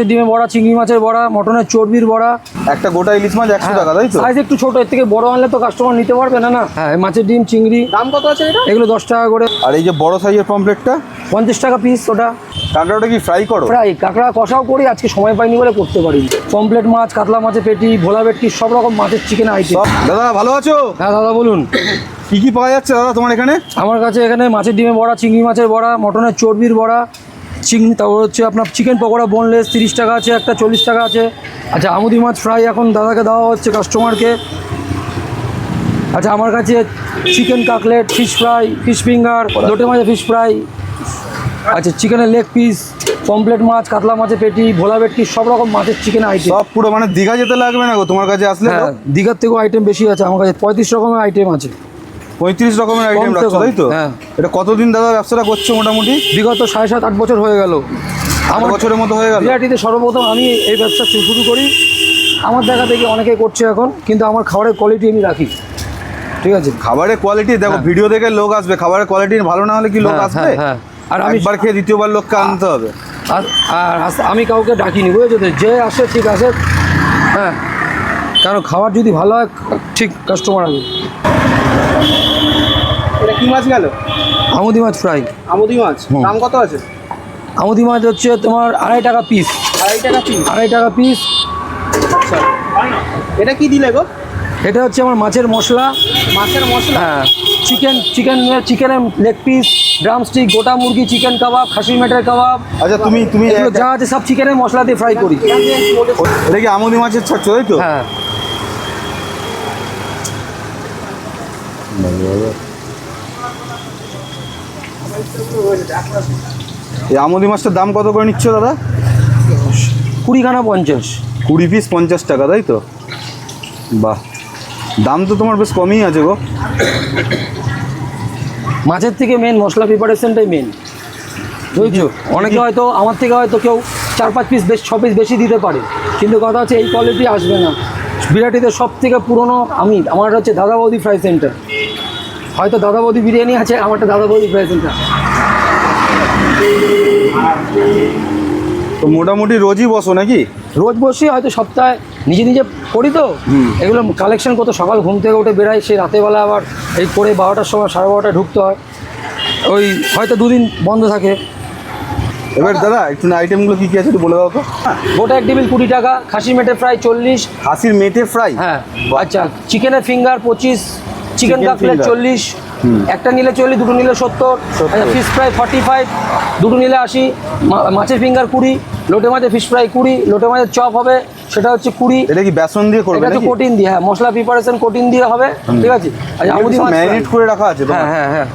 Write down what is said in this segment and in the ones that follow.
মাছের ডিমে বড়া চিংড়ি মাছের বড়া মটনের চর্বির বড়া। একটা গোটা ইলিশ মাছ একশো টাকা তাই তো? সাইজ একটু ছোট এর থেকে বড় আনলে তো কাস্টমার নিতে পারবে না না? হ্যাঁ। মাছের ডিম চিংড়ি দাম কত আছে এটা? এগুলো দশ টাকা করে। আর এই যে বড় সাইজের পমপ্লেটটা পঞ্চাশ টাকা পিস ওটা। কাঁকড়াটা কি ফ্রাই করো? ফ্রাই কাঁকড়া কষাও করি আজকে সময় পাইনি বলে করতে পারি পমপ্লেট মাছ কাতলা মাছের পেটি ভোলা ভেটকি সব রকম মাছের চিকেন আইটেম দাদা ভালো আছো? হ্যাঁ দাদা বলুন। কি কি পাওয়া যাচ্ছে দাদা তোমার এখানে? আমার কাছে এখানে মাছের ডিমে বড়া চিংড়ি মাছের বড়া মটনের চর্বির বড়া চিংড়ি তারপর হচ্ছে আপনার চিকেন পকোড়া বোনলেস তিরিশ টাকা আছে একটা চল্লিশ টাকা আছে। আচ্ছা আমুদি মাছ ফ্রাই এখন দাদাকে দেওয়া হচ্ছে কাস্টমারকে আচ্ছা আমার কাছে chicken cutlet fish fry fish finger লোটে মাছের ফিশ ফ্রাই আচ্ছা চিকেনের লেগ পিস পমপ্লেট মাছ কাতলা মাছের পেটি ভোলা ভেটকি সব রকম মাছের চিকেন আইটেম সব পুরো মানে দীঘা যেতে লাগবে না গো? তোমার কাছে আসলে হ্যাঁ দীঘার থেকেও আইটেম বেশি আছে আমার কাছে পঁয়ত্রিশ রকমের আইটেম আছে। পঁয়ত্রিশ রকমের আইটেম রাখছো তাই তো? হ্যাঁ। এটা কতদিন দাদা ব্যবসাটা করছ মোটামুটি? বিগত সাড়ে সাত আট বছর হয়ে গেল। আমার বছরের মতো হয়ে গেল। বিরাটিতে সর্বপ্রথম আমি এই ব্যবসা শুরু করি। আমার দেখা দেখি অনেকে করছে এখন কিন্তু আমার খাবারের কোয়ালিটি আমি রাখি। ঠিক আছে? খাবারের কোয়ালিটি দেখো হ্যাঁ। ভিডিও দেখে লোক আসবে। খাবারের কোয়ালিটি ভালো না হলে কি লোক হ্যাঁ, আসবে? হ্যাঁ, হ্যাঁ। আর আমি একবার খেয়ে দ্বিতীয়বার লোককে আনতে হবে। আর আর আমি কাউকে ডাকিনি বুঝেছ তো? যে আসে ঠিক আছে হ্যাঁ। কারণ খাবার যদি ভালো হয় ঠিক কাস্টমার আসবে। এটা কি মাছ গেল? আমুদি মাছ ফ্রাই। আমুদি মাছ। দাম কত আছে? আমুদি মাছ হচ্ছে তোমার আড়াই টাকা পিস আড়াই টাকা পিস আড়াই টাকা পিস আচ্ছা। এটা কি দিলে গো? এটা হচ্ছে আমার মাছের মশলা। মাছের মশলা? হ্যাঁ। চিকেন চিকেন চিকেনের লেগ পিস ড্রামস্টিক গোটা মুরগি চিকেন কাবাব খাসি মেটের কাবাব আচ্ছা তুমি তুমি যা আছে সব চিকেনের মশলা দিয়ে ফ্রাই করি এটা কি আমুদি মাছের ছাড়ছো তাই তো? হ্যাঁ। এই আমুদি মাছটার দাম কত করে নিচ্ছ দাদা? কুড়িখানা পঞ্চাশ। কুড়ি পিস পঞ্চাশ টাকা তাই তো? বাহ দাম তো তোমার বেশ কমই আছে গো। মাছের থেকে মেন মশলা প্রিপারেশনটাই মেন বুঝছ? অনেকে হয়তো আমার থেকে হয়তো কেউ চার পাঁচ পিস বেশ ছ পিস বেশি দিতে পারে। কিন্তু কথা হচ্ছে এই কোয়ালিটি আসবে না। বিরাটিতে সব থেকে পুরনো আমি আমার হচ্ছে দাদা বৌদি ফ্রাই সেন্টার হয়তো দাদা বৌদি বিরিয়ানি আছে আমারটা দাদা বৌদি সেন্টার তো মোটামুটি রোজই বসো নাকি? রোজ বসি হয়তো সপ্তাহে নিজে নিজে করি তো। এগুলো কালেকশন কত সকাল ঘুম থেকে উঠে বেড়াই সেই রাতেরবেলা আবার এই করে বারোটার সময় সাড়ে বারোটায় ঢুকতে হয়। ওই হয়তো দুদিন বন্ধ থাকে। এবার দাদা একটু আইটেমগুলো কী কী আছে একটু বলে দাও তো। গোটা এক টেবিল কুড়ি টাকা খাসি মেটে ফ্রাই চল্লিশ। হাসির মেটে ফ্রাই? হ্যাঁ আচ্ছা চিকেনের ফিঙ্গার পঁচিশ চিকেন কাটলেট চল্লিশ একটা নিলে চল্লিশ দুটো নিলে সত্তর ফিশ ফ্রাই ফর্টি ফাইভ দুটো নিলে আশি মাছের ফিঙ্গার কুড়ি লোটে মাছের ফিশ ফ্রাই কুড়ি লোটে মাছের চপ হবে সেটা হচ্ছে কুড়ি। এটা কি বেসন দিয়ে করবে এটা কোটিন দিয়ে হ্যাঁ মশলা প্রিপারেশন কোটিন দিয়ে হবে ঠিক আছে? আচ্ছা আমুদি মাছ ম্যারিনেট করে রাখা আছে হ্যাঁ হ্যাঁ হ্যাঁ।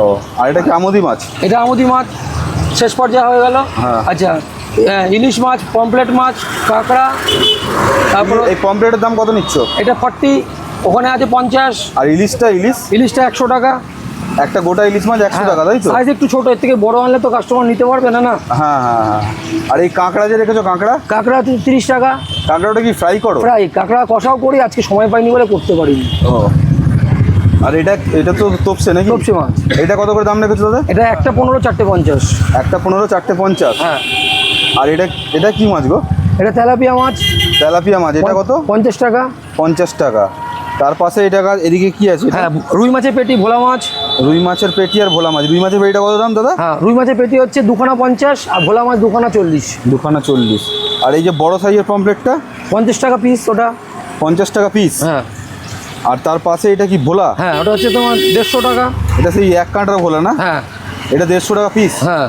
ও আর এটা কি আমুদি মাছ? এটা আমুদি মাছ শেষ পর্যায়ে হয়ে গেল। হ্যাঁ। আচ্ছা ইলিশ মাছ পমপ্লেট মাছ কাঁকড়া তারপর এই পমপ্লেটের দাম কত নিচ্ছ? এটা ফর্টি ওখানে আছে পঞ্চাশ। আর ইলিশটা ইলিশ? ইলিশটা একশো টাকা। একটা গোটা ইলিশ মাছ একশো টাকা তাই তো? সাইজ একটু ছোট এর থেকে বড় আনলে তো কাস্টমার নিতে পারবে না না? হ্যাঁ হ্যাঁ হ্যাঁ। আর এই কাঁকড়া যে রেখেছো কাঁকড়া? কাঁকড়া তিরিশ টাকা। কাঁকড়াটা কি ফ্রাই করো? ফ্রাই কাঁকড়া কষাও করি আজকে সময় পাইনি বলে করতে পারিনি। ও। আর এটা এটা তো তোপসে নাকি? তপসে মাছ। এটা কত করে দাম রেখেছো দাদা? এটা একটা পনেরো চারটে পঞ্চাশ। একটা পনেরো চারটে পঞ্চাশ? হ্যাঁ। আর এটা এটা কি মাছ গো? এটা তেলাপিয়া মাছ। তেলাপিয়া মাছ এটা কত? পঞ্চাশ টাকা। পঞ্চাশ টাকা। তার পাশে এটা এদিকে কি আছে? হ্যাঁ রুই মাছের পেটি ভোলা মাছ। রুই মাছের পেটি আর ভোলা মাছ। রুই মাছের পেটিটা কত দাম দাদা? হ্যাঁ রুই মাছের পেটি হচ্ছে দুখানা পঞ্চাশ আর ভোলা মাছ দুখানা চল্লিশ। দুখানা চল্লিশ। আর এই যে বড় সাইজের পমপ্লেটটা পঞ্চাশ টাকা পিস ওটা। পঞ্চাশ টাকা পিস হ্যাঁ। আর তার পাশে এটা কি ভোলা? হ্যাঁ ওটা হচ্ছে তোমার দেড়শো টাকা। এটা সেই এক কাঁটার ভোলা না? হ্যাঁ। এটা দেড়শো টাকা পিস হ্যাঁ।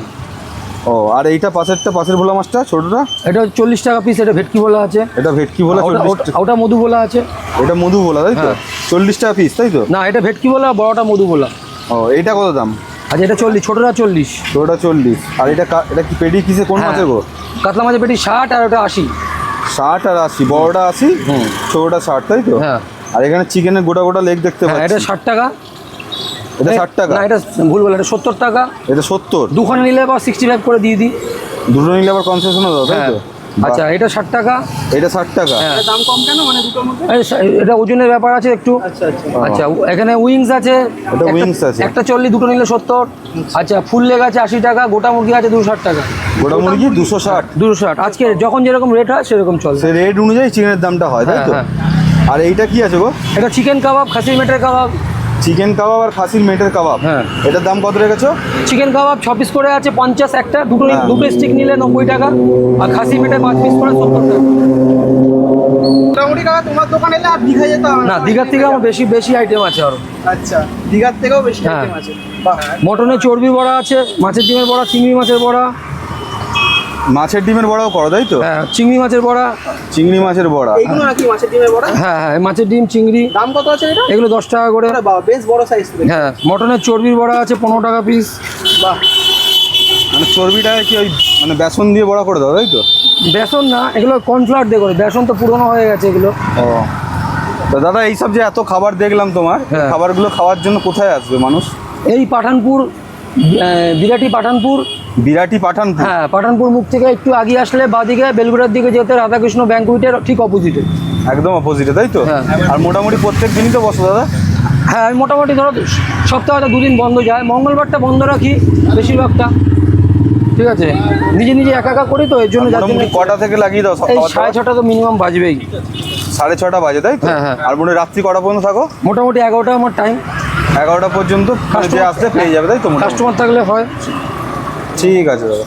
ও আর এইটা পাশেরটা পাশের ভোলা মাছটা ছোটটা? এটা চল্লিশ টাকা পিস এটা ভেটকি বলা আছে। এটা ভেটকি ভোলা ওটা- ওটা- ওটা মধু বলা আছে। এটা মধু ভোলা তাই তো? হ্যাঁ। চল্লিশ টাকা পিস তাই তো? না এটা ভেটকি বলা বড়টা মধু বলা ও এইটা কত দাম? আচ্ছা এটা চল্লিশ ছোটোটা চল্লিশ। ছোটটা চল্লিশ। আর এটা এটা কি পেটি কিসে কোন হ্যাঁ। মাছের গো? কাতলা মাছের পেটি ষাট আর ওটা আশি। ষাট আর আশি বড়টা আশি। ছোটটা ষাট তাই তো? হ্যাঁ। আর এখানে চিকেনের গোটা গোটা লেগ দেখতে হ্যাঁ এটা ষাট টাকা। এটা ষাট টাকা। না এটা ভুল বলে এটা সত্তর টাকা। এটা দুখানে নিলে বা সিক্সটি ফাইভ করে দিয়ে দিই। দুটো নিলে আবার কনসেশনও দাও তাই হ্যাঁ। তো আচ্ছা এটা ষাট টাকা। এটা ষাট টাকা। হ্যাঁ। দাম কম কেন মানে দুটোর মধ্যে? এটা ওজনের ব্যাপার আছে একটু। আচ্ছা আচ্ছা। আচ্ছা এখানে উইংস আছে। একটা- আছে। একটা চল্লিশ দুটো নিলে সত্তর। আচ্ছা। ফুল লেগ আছে আশি টাকা গোটা মুরগি আছে দুশো ষাট টাকা। গোটা মুরগি দুশো ষাট। দুশো ষাট। আজকে যখন যেরকম রেট হয় সেরকম চলে। সে রেট অনুযায়ী চিকেনের দামটা হয় তাই তো? হ্যাঁ, আর এইটা কি আছে গো? এটা চিকেন কাবাব খাসির মেটের কাবাব চিকেন কাবাব আর খাসির মেটের কাবাব। হ্যাঁ। এটার দাম কত রেখেছো? চিকেন কাবাব ছ পিস করে আছে পঞ্চাশ একটা দুটো হ্যাঁ। দুটো স্টিক নিলে নব্বই টাকা আর খাসি মেটে পাঁচ পিস করে সত্তর টাকা। মোটামুটি কাকা তোমার দোকানে এলে আর দীঘা যেতে হবে না? দীঘার থেকে আমার বেশি বেশি আইটেম আছে আরও। আচ্ছা দীঘার থেকেও বেশি হ্যাঁ। আইটেম আছে। বাহ। মটনের চর্বি বড়া আছে মাছের ডিমের বড়া চিংড়ি মাছের বড়া মাছের ডিমের বড়াও করো তাই তো? হ্যাঁ চিংড়ি মাছের বড়া। চিংড়ি মাছের বড়া। এগুলো নাকি মাছের ডিমের বড়া? হ্যাঁ হ্যাঁ মাছের ডিম চিংড়ি। দাম কত আছে এটা? এগুলো দশ টাকা করে। আরে বাবা বেশ বড় সাইজ তো। হ্যাঁ মটনের চর্বির বড়া আছে পনেরো টাকা পিস বাহ। মানে চর্বিটা কি ওই মানে বেসন দিয়ে বড়া করে দাও তাই তো? বেসন না এগুলো কর্নফ্লাওয়ার দিয়ে করে বেসন তো পুরনো হয়ে গেছে এগুলো। ও। তো দাদা এইসব যে এত খাবার দেখলাম তোমার হ্যাঁ। খাবারগুলো খাওয়ার জন্য কোথায় আসবে মানুষ? এই পাঠানপুর বিরাটি পাঠানপুর। বিরাটি পাঠানপুর? হ্যাঁ পাঠানপুর মুখ থেকে একটু আগে আসলে বাদিকে বেলগুড়ার দিকে যেতে রাধাকৃষ্ণ ব্যাঙ্কুইটের ঠিক অপোজিটে একদম অপোজিটে তাই তো? হ্যাঁ। আর মোটামুটি প্রত্যেক দিনই তো বসো দাদা? হ্যাঁ আমি মোটামুটি ধরো সপ্তাহে দুদিন বন্ধ যায়। মঙ্গলবারটা বন্ধ রাখি বেশিরভাগটা। ঠিক আছে? নিজে নিজে একা একা করি তো এর জন্য কটা থেকে লাগিয়ে দাও? সাড়ে ছটা তো মিনিমাম বাজবেই। সাড়ে ছটা বাজে তাই তো? হ্যাঁ, হ্যাঁ। আর মনে রাত্রি কটা পর্যন্ত থাকো? মোটামুটি এগারোটা আমার টাইম এগারোটা পর্যন্ত মানে যে আসতে পেয়ে যাবে তাই তো? কাস্টমার থাকলে হয় ঠিক আছে দাদা